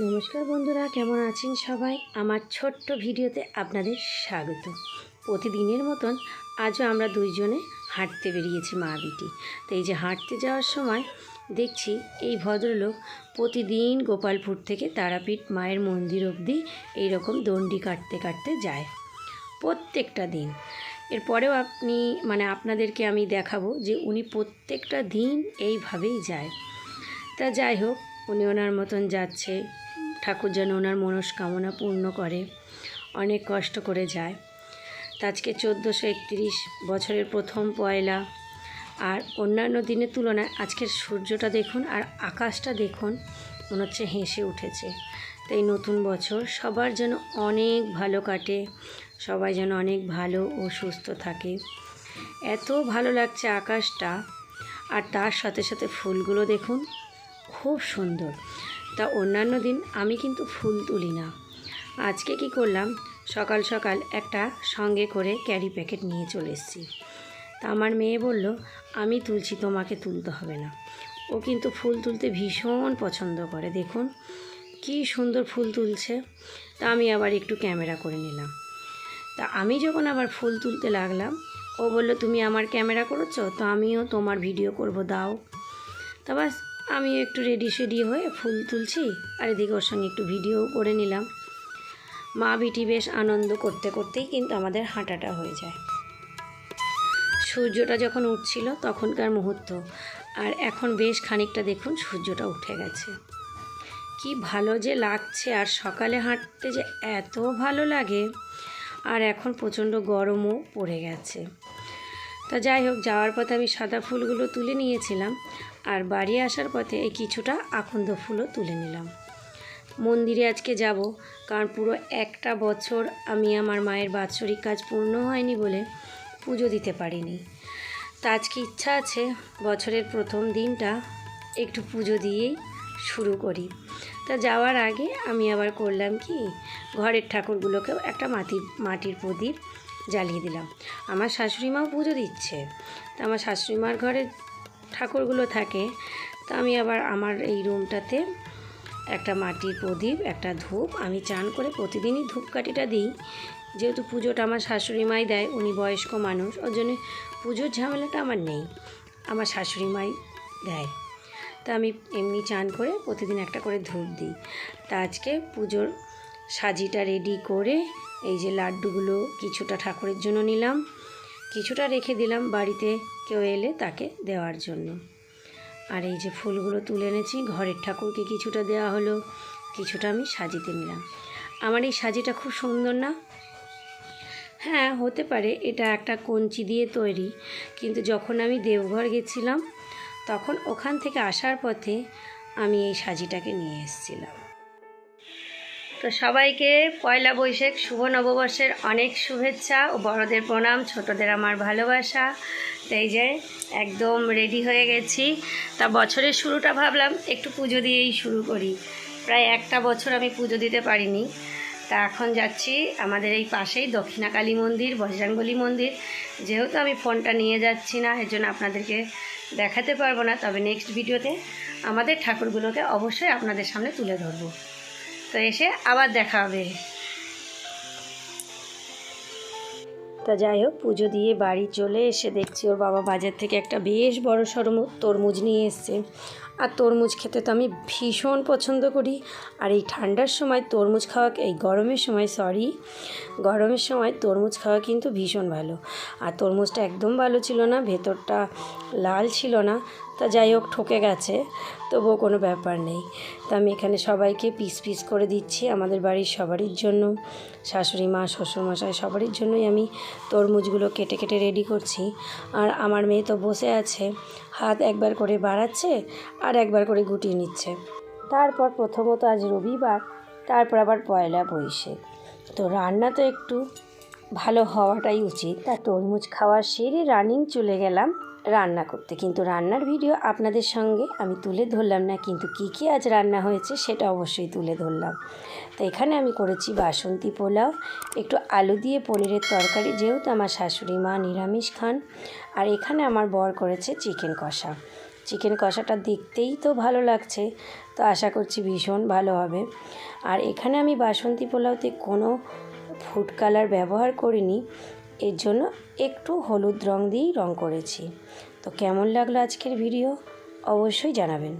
নমস্কার বন্ধুরা, কেমন আছেন সবাই? আমার ছোট্ট ভিডিওতে আপনাদের স্বাগত। প্রতিদিনের মতন আজও আমরা দুইজনে হাঁটতে বেরিয়েছি মা বিটি। তো এই যে হাঁটতে যাওয়ার সময় দেখছি এই ভদ্রলোক প্রতিদিন গোপালপুর থেকে তারাপীঠ মায়ের মন্দির অবধি এইরকম দণ্ডি কাটতে কাটতে যায়। প্রত্যেকটা দিন। এরপরেও আপনি মানে আপনাদেরকে আমি দেখাবো যে উনি প্রত্যেকটা দিন এইভাবেই যায়। তা যাই হোক, উনি ওনার মতন যাচ্ছে ঠাকুর যেন ওনার মনস্কামনা পূর্ণ করে, অনেক কষ্ট করে যায়। আজকে চোদ্দোশো একত্রিশ বছরের প্রথম পয়লা আর অন্যান্য দিনের তুলনায় আজকের সূর্যটা দেখুন আর আকাশটা দেখুন, মনে হচ্ছে হেসে উঠেছে। তাই নতুন বছর সবার যেন অনেক ভালো কাটে, সবাই যেন অনেক ভালো ও সুস্থ থাকে। এত ভালো লাগছে আকাশটা আর তার সাথে সাথে ফুলগুলো দেখুন, খুব সুন্দর। তা অন্যান্য দিন আমি কিন্তু ফুল তুলি না। আজকে কি করলাম? সকাল সকাল একটা সঙ্গে করে ক্যারি প্যাকেট নিয়ে চলে এসেছি। তা আমার মেয়ে বলল, আমি তুলছি, তোমাকে তুলতে হবে না। ও কিন্তু ফুল তুলতে ভীষণ পছন্দ করে। দেখুন, কি সুন্দর ফুল তুলছে। তা আমি আবার একটু ক্যামেরা করে নিলাম। তা আমি যখন আবার ফুল তুলতে লাগলাম, ও বলল, তুমি আমার ক্যামেরা করেছ, তো আমিও তোমার ভিডিও করব, দাও। তা বাস আমি একটু রেডি সেডি হয়ে ফুল তুলছি আর এদিকে ওর সঙ্গে একটু ভিডিও করে নিলাম। মা বিটি বেশ আনন্দ করতে করতেই কিন্তু আমাদের হাঁটাটা হয়ে যায়। সূর্যটা যখন উঠছিল তখনকার মুহূর্ত। আর এখন বেশ খানিকটা দেখুন সূর্যটা উঠে গেছে। কি ভালো যে লাগছে আর সকালে হাঁটতে যে এত ভালো লাগে। আর এখন প্রচণ্ড গরমও পড়ে গেছে। তা যাই হোক, যাওয়ার পথে আমি সাদা ফুলগুলো তুলে নিয়েছিলাম আর বাড়ি আসার পথে এই কিছুটা আকন্দ ফুলও তুলে নিলাম। মন্দিরে আজকে যাব, কারণ পুরো একটা বছর আমি আমার মায়ের বাৎসরিক কাজ পূর্ণ হয়নি বলে পুজো দিতে পারিনি। তা আজকে ইচ্ছা আছে, বছরের প্রথম দিনটা একটু পুজো দিয়েই শুরু করি। তা যাওয়ার আগে আমি আবার করলাম কি, ঘরের ঠাকুরগুলোকেও একটা মাটির মাটির প্রদীপ জ্বালিয়ে দিলাম। আমার শাশুড়ি মাও পুজো দিচ্ছে। তা আমার শাশুড়ি মার ঘরে ঠাকুরগুলো থাকে। তা আমি আবার আমার এই রুমটাতে একটা মাটির প্রদীপ, একটা ধূপ, আমি চান করে প্রতিদিনই ধূপকাঠিটা দিই। যেহেতু পুজোটা আমার শাশুড়ি মাই দেয়, উনি বয়স্ক মানুষ, ওর জন্য পুজোর ঝামেলাটা আমার নেই। আমার শাশুড়ি মাই দেয়। তা আমি এমনি চান করে প্রতিদিন একটা করে ধূপ দিই। তা আজকে পুজোর সাজিটা রেডি করে এই যে লাড্ডুগুলো কিছুটা ঠাকুরের জন্য নিলাম। কিছুটা রেখে দিলাম বাড়িতে কেউ এলে তাকে দেওয়ার জন্য। আর এই যে ফুলগুলো তুলে এনেছি, ঘরের ঠাকুরকে কিছুটা দেওয়া হলো, কিছুটা আমি সাজিতে নিলাম। আমার এই সাজিটা খুব সুন্দর না? হ্যাঁ হতে পারে, এটা একটা কঞ্চি দিয়ে তৈরি। কিন্তু যখন আমি দেওঘর গেছিলাম, তখন ওখান থেকে আসার পথে আমি এই সাজিটাকে নিয়ে এসেছিলাম। তো সবাইকে পয়লা বৈশাখ শুভ নববর্ষের অনেক শুভেচ্ছা ও বড়দের প্রণাম, ছোটদের আমার ভালোবাসা। তাই যে একদম রেডি হয়ে গেছি। তা বছরের শুরুটা ভাবলাম একটু পুজো দিয়েই শুরু করি। প্রায় একটা বছর আমি পুজো দিতে পারিনি। তা এখন যাচ্ছি আমাদের এই পাশেই দক্ষিণাকালী মন্দির বজরাঙ্গলী মন্দির। যেহেতু আমি ফোনটা নিয়ে যাচ্ছি না, এর জন্য আপনাদেরকে দেখাতে পারব না। তবে নেক্সট ভিডিওতে আমাদের ঠাকুরগুলোকে অবশ্যই আপনাদের সামনে তুলে ধরবো। তো এসে আবার দেখা হবে। তা যাই হোক, পুজো দিয়ে বাড়ি চলে এসে দেখছি ওর বাবা বাজার থেকে একটা বেশ বড় সড়ো তরমুজ নিয়ে এসছে। আর তরমুজ খেতে তো আমি ভীষণ পছন্দ করি। আর এই ঠান্ডার সময় তরমুজ খাওয়া, এই গরমের সময় সরি গরমের সময় তরমুজ খাওয়া কিন্তু ভীষণ ভালো। আর তরমুজটা একদম ভালো ছিল না, ভেতরটা লাল ছিল না, তা যাই হোক ঠকে গেছে, তবুও কোনো ব্যাপার নেই। তা আমি এখানে সবাইকে পিস পিস করে দিচ্ছি, আমাদের বাড়ির সবারই জন্য, শাশুড়ি মা শ্বশুরমশাই সবারই জন্যই আমি তরমুজগুলো কেটে কেটে রেডি করছি। আর আমার মেয়ে তো বসে আছে, হাত একবার করে বাড়াচ্ছে আর একবার করে গুটিয়ে নিচ্ছে। তারপর প্রথমত আজ রবিবার, তারপর আবার পয়লা বৈশাখ। তো রান্না তো একটু ভালো হওয়াটাই উচিত। তা তরমুজ খাওয়া সেরে রানিং চলে গেলাম রান্না করতে। কিন্তু রান্নার ভিডিও আপনাদের সঙ্গে আমি তুলে ধরলাম না, কিন্তু কী কী আজ রান্না হয়েছে সেটা অবশ্যই তুলে ধরলাম। তো এখানে আমি করেছি বাসন্তী পোলাও, একটু আলু দিয়ে পনিরের তরকারি, যেহেতু আমার শাশুড়ি মা নিরামিষ খান, আর এখানে আমার বর করেছে চিকেন কষা। চিকেন কষাটা দেখতেই তো ভালো লাগছে। তো আশা করছি ভীষণ ভালো হবে। আর এখানে আমি বাসন্তী পোলাওতে কোনো ফুড কালার ব্যবহার করিনি। এর জন্য একটু হলুদ রং দিয়েই রং করেছি। তো কেমন লাগল আজকের ভিডিও অবশ্যই জানাবেন।